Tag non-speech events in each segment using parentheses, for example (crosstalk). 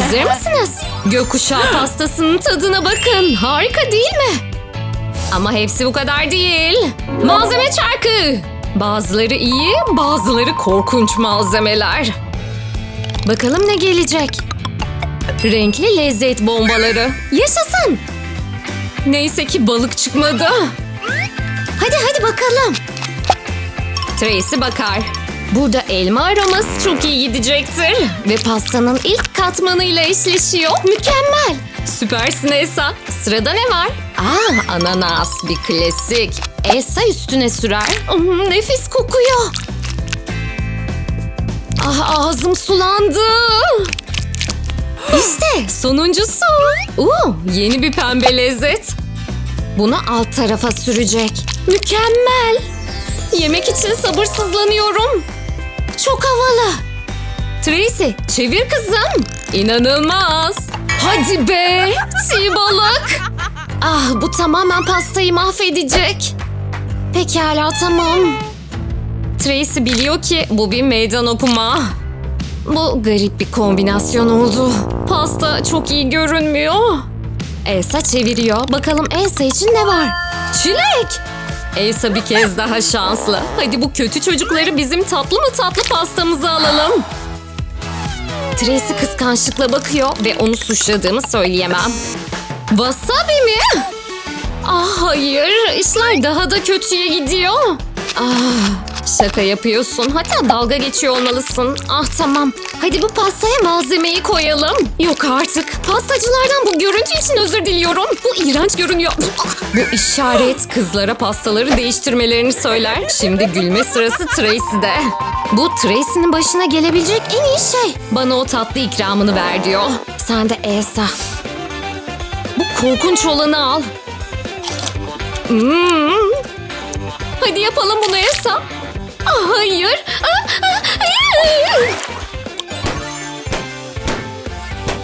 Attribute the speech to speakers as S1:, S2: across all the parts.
S1: Hazır mısınız? Gökkuşağı pastasının tadına bakın. Harika değil mi? Ama hepsi bu kadar değil. Malzeme çarkı. Bazıları iyi, bazıları korkunç malzemeler. Bakalım ne gelecek? Renkli lezzet bombaları. Yaşasın. Neyse ki balık çıkmadı. Hadi hadi bakalım. Tracy bakar. Burada elma aroması çok iyi gidecektir. Ve pastanın ilk katmanıyla eşleşiyor. Mükemmel. Süpersin Esa. Sırada ne var? Aa, ananas bir klasik. Esa üstüne sürer. Hmm, nefis kokuyor. Ah ağzım sulandı. İşte sonuncusu. Oo, yeni bir pembe lezzet. Bunu alt tarafa sürecek. Mükemmel. Yemek için sabırsızlanıyorum. Çok havalı. Tracy çevir kızım. İnanılmaz. Hadi be. Çiğ balık. Ah bu tamamen pastayı mahvedecek. Pekala tamam. Tracy biliyor ki bu bir meydan okuma. Bu garip bir kombinasyon oldu. Pasta çok iyi görünmüyor. Elsa çeviriyor. Bakalım Elsa için ne var? Çilek! Elsa bir kez daha şanslı. Hadi bu kötü çocukları bizim tatlı mı tatlı pastamıza alalım. Tracy kıskançlıkla bakıyor ve onu suçladığımı söyleyemem. Wasabi mi? Ah hayır, işler daha da kötüye gidiyor. Ah, şaka yapıyorsun. Hatta dalga geçiyor olmalısın. Ah tamam. Hadi bu pastaya malzemeyi koyalım. Yok artık. Pastacılardan bu görüntü için özür diliyorum. Bu iğrenç görünüyor. Bu işaret kızlara pastaları değiştirmelerini söyler. Şimdi gülme sırası Tracy'de. Bu Tracy'nin başına gelebilecek en iyi şey. Bana o tatlı ikramını ver diyor. Sen de Elsa. Bu korkunç olanı al. Hmm. Hadi yapalım bunu Elsa. Ah. Ah, ah, hayır.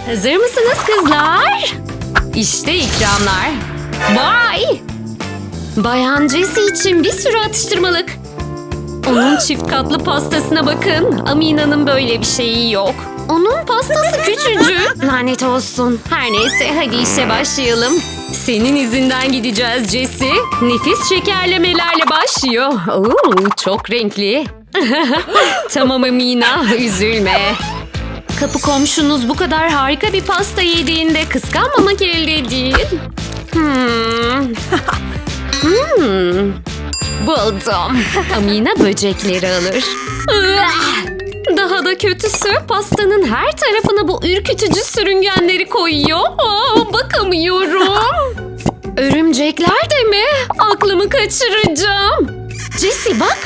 S1: Hazır mısınız kızlar? İşte ikramlar. Vay! Bayan Jessie için bir sürü atıştırmalık. Onun çift katlı pastasına bakın. Amina'nın böyle bir şeyi yok. Onun pastası küçücük. Lanet olsun. Her neyse hadi işe başlayalım. Senin izinden gideceğiz Jessie. Nefis şekerlemelerle başlıyor. Oo, çok renkli. (laughs) tamam Amina, üzülme. Kapı komşunuz bu kadar harika bir pasta yediğinde kıskanmamak elde değil. Hmm. (laughs) Hmm. Buldum. Amina böcekleri alır. (laughs) Daha da kötüsü pastanın her tarafına bu ürkütücü sürüngenleri koyuyor. Aa, bakamıyorum. (laughs) Örümcekler de mi? Aklımı kaçıracağım. Jessie bak.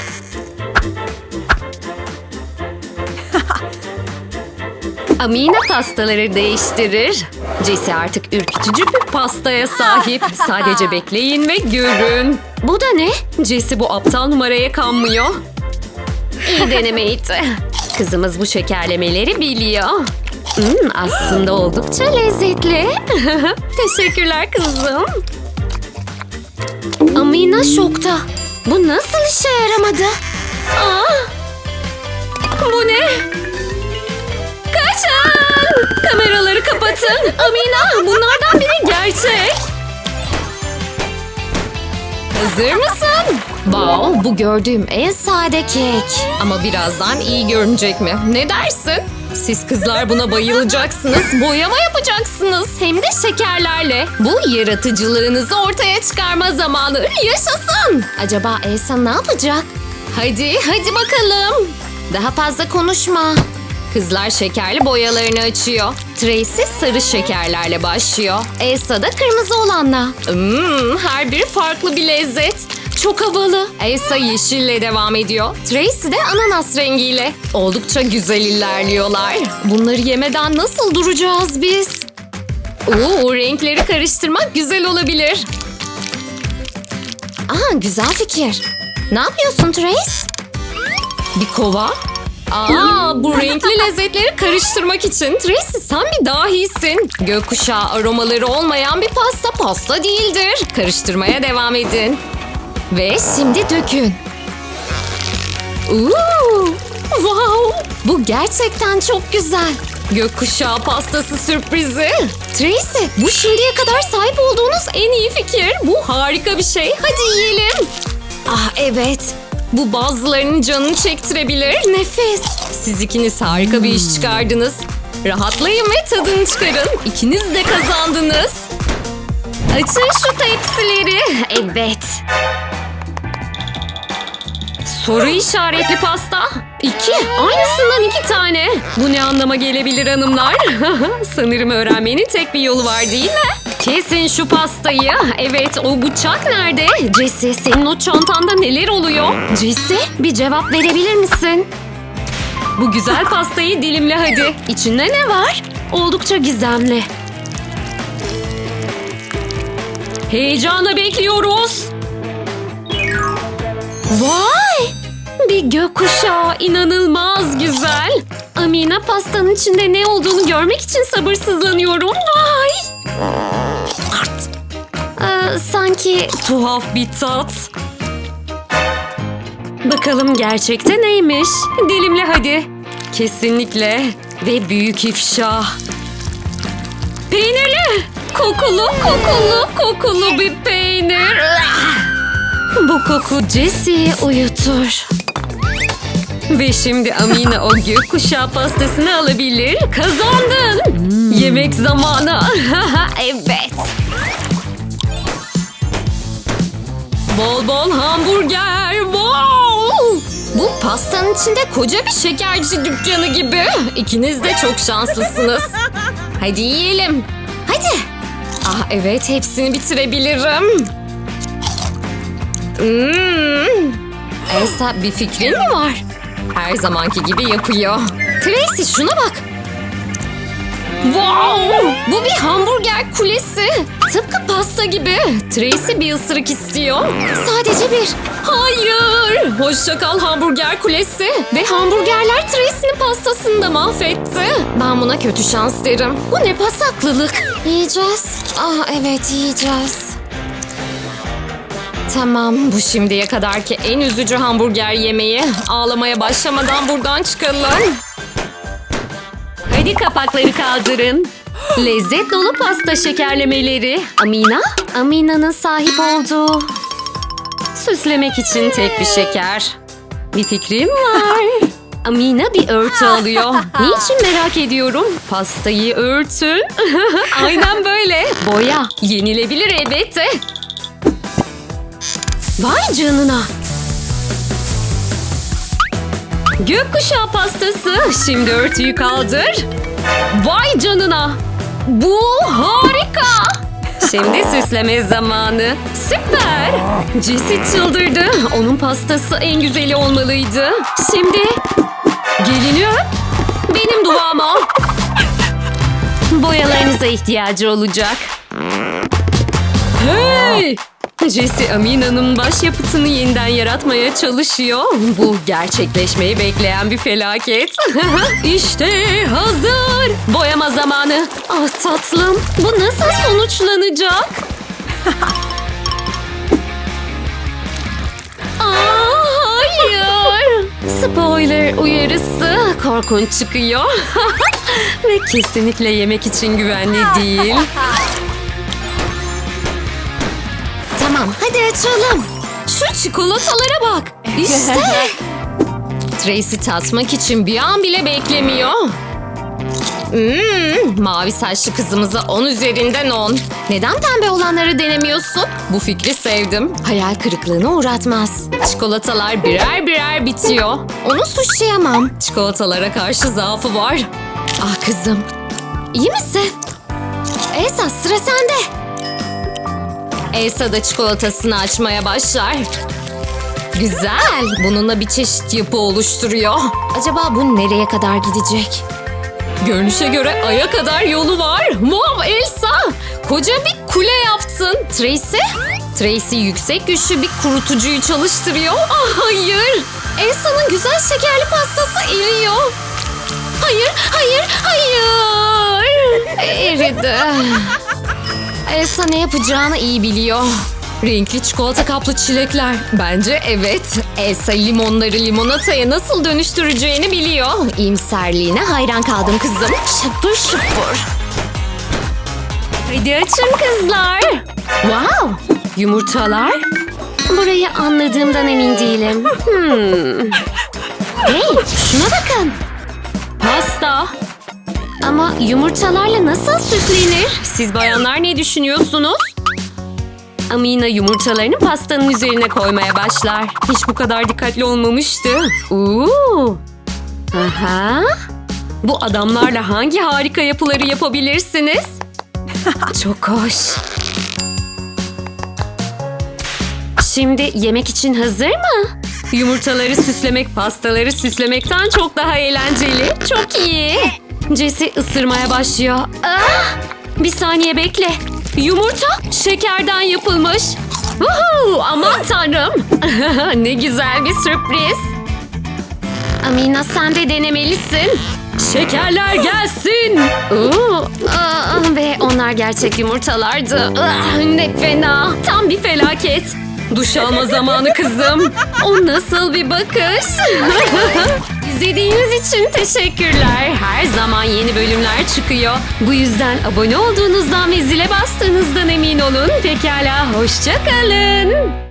S1: (laughs) Amina pastaları değiştirir. Jessie artık ürkütücü bir pastaya sahip. (laughs) Sadece bekleyin ve görün. Bu da ne? Jessie bu aptal numaraya kanmıyor. İyi denemeydi. Kızımız bu şekerlemeleri biliyor. Hmm, aslında oldukça lezzetli. (laughs) Teşekkürler kızım. Amina şokta. Bu nasıl işe yaramadı? Aa, bu ne? Kaçın! Kameraları kapatın. Amina bunlardan biri gerçek. Hazır mısın? Wow, bu gördüğüm en sade kek. Ama birazdan iyi görünecek mi? Ne dersin? Siz kızlar buna bayılacaksınız. Boyama yapacaksınız. Hem de şekerlerle. Bu yaratıcılığınızı ortaya çıkarma zamanı. Yaşasın. Acaba Elsa ne yapacak? Hadi, hadi bakalım. Daha fazla konuşma. Kızlar şekerli boyalarını açıyor. Tracy sarı şekerlerle başlıyor. Elsa da kırmızı olanla. Hmm, her biri farklı bir lezzet. Çok havalı. Elsa yeşille devam ediyor. Tracy de ananas rengiyle. Oldukça güzel ilerliyorlar. Bunları yemeden nasıl duracağız biz? Oo, renkleri karıştırmak güzel olabilir. Aa, güzel fikir. Ne yapıyorsun Trace? Bir kova? Aa, bu renkli lezzetleri karıştırmak için Tracy sen bir dahisin. Gökkuşağı aromaları olmayan bir pasta pasta değildir. Karıştırmaya devam edin. Ve şimdi dökün. Uuu, wow, bu gerçekten çok güzel. Gökkuşağı pastası sürprizi. Tracy, bu şimdiye kadar sahip olduğunuz en iyi fikir. Bu harika bir şey. Hadi yiyelim. Ah evet. Bu bazılarının canını çektirebilir. Nefis. Siz ikiniz harika bir iş çıkardınız. Rahatlayın ve tadını çıkarın. İkiniz de kazandınız. Açın şu tepsileri. Evet. Soru işaretli pasta. İki. Aynısından iki tane. Bu ne anlama gelebilir hanımlar? (laughs) Sanırım öğrenmenin tek bir yolu var değil mi? Kesin şu pastayı. Evet o bıçak nerede? Jesse senin o çantanda neler oluyor? Jesse bir cevap verebilir misin? Bu güzel pastayı dilimle hadi. İçinde ne var? Oldukça gizemli. Heyecanla bekliyoruz. Vay! Bir gökkuşağı inanılmaz güzel. Amina pastanın içinde ne olduğunu görmek için sabırsızlanıyorum. Vay! Ee, sanki tuhaf bir tat. Bakalım gerçekte neymiş? Dilimle hadi. Kesinlikle. Ve büyük ifşa. Peynirli. Kokulu, kokulu, kokulu bir peynir. Bu koku Jesse'yi uyutur. Ve şimdi Amina o gökkuşağı pastasını alabilir. Kazandın. Yemek zamanı. (laughs) evet. Bol bol hamburger. Bol. Bu pastanın içinde koca bir şekerci dükkanı gibi. İkiniz de çok şanslısınız. Hadi yiyelim. Hadi. Ah evet hepsini bitirebilirim. Hmm. Elsa bir fikrin mi var? Her zamanki gibi yapıyor. Tracy şuna bak. Wow! Bu bir hamburger kulesi. Tıpkı pasta gibi. Tracy bir ısırık istiyor. Sadece bir. Hayır. Hoşça kal hamburger kulesi. Ve hamburgerler Tracy'nin pastasını da mahvetti. Ben buna kötü şans derim. Bu ne pasaklılık. Yiyeceğiz. Ah evet yiyeceğiz. Tamam, bu şimdiye kadarki en üzücü hamburger yemeği. Ağlamaya başlamadan buradan çıkalım. Hadi kapakları kaldırın. Lezzet dolu pasta şekerlemeleri. Amina? Amina'nın sahip olduğu. Süslemek için tek bir şeker. Bir fikrim var. (laughs) Amina bir örtü alıyor. Niçin merak ediyorum? Pastayı örtün. (laughs) Aynen böyle. Boya. Yenilebilir elbette. Vay canına. Gökkuşağı pastası. Şimdi örtüyü kaldır. Vay canına. Bu harika. Şimdi süsleme zamanı. Süper. Jesse çıldırdı. Onun pastası en güzeli olmalıydı. Şimdi gelini. Benim duama. Boyalarınıza ihtiyacı olacak. Hey! Jesse Amina'nın başyapıtını yeniden yaratmaya çalışıyor. Bu gerçekleşmeyi bekleyen bir felaket. (laughs) işte hazır. Boyama zamanı. Ah tatlım. Bu nasıl sonuçlanacak? Aa, (laughs) hayır. Spoiler uyarısı korkunç çıkıyor. (laughs) Ve kesinlikle yemek için güvenli değil. Tamam hadi açalım. Şu çikolatalara bak. İşte. (laughs) Tracy tatmak için bir an bile beklemiyor. Hmm, mavi saçlı kızımıza 10 üzerinden 10. Neden pembe olanları denemiyorsun? Bu fikri sevdim. Hayal kırıklığına uğratmaz. Çikolatalar birer birer bitiyor. Onu suçlayamam. Çikolatalara karşı zaafı var. Ah kızım. İyi misin? Elsa sıra sende. Elsa da çikolatasını açmaya başlar. Güzel. Bununla bir çeşit yapı oluşturuyor. Acaba bu nereye kadar gidecek? Görünüşe göre aya kadar yolu var. Wow Elsa! Koca bir kule yaptın. Tracy? Tracy yüksek güçlü bir kurutucuyu çalıştırıyor. Ah hayır! Elsa'nın güzel şekerli pastası eriyor. Hayır, hayır, hayır! Eridi. Elsa ne yapacağını iyi biliyor. Renkli çikolata kaplı çilekler. Bence evet. Elsa limonları limonataya nasıl dönüştüreceğini biliyor. İyimserliğine hayran kaldım kızım. Şıpır şıpır. Hadi açın kızlar. Wow! Yumurtalar. Burayı anladığımdan emin değilim. Hmm. Hey, şuna bakın. Pasta. Ama yumurtalarla nasıl süslenir? Siz bayanlar ne düşünüyorsunuz? Amina yumurtalarını pastanın üzerine koymaya başlar. Hiç bu kadar dikkatli olmamıştı. Oo. Aha. Bu adamlarla hangi harika yapıları yapabilirsiniz? (laughs) Çok hoş. Şimdi yemek için hazır mı? Yumurtaları süslemek pastaları süslemekten çok daha eğlenceli. Çok iyi. Jesse ısırmaya başlıyor. Ah! Bir saniye bekle. Yumurta şekerden yapılmış. Woohoo! Aman tanrım. (laughs) ne güzel bir sürpriz. Amina sen de denemelisin. Şekerler gelsin. Oo, aa, ve onlar gerçek yumurtalardı. Ah, ne fena. Tam bir felaket. Duş alma zamanı kızım. O nasıl bir bakış? (laughs) İzlediğiniz için teşekkürler. Her zaman yeni bölümler çıkıyor. Bu yüzden abone olduğunuzdan ve zile bastığınızdan emin olun. Pekala, hoşça kalın.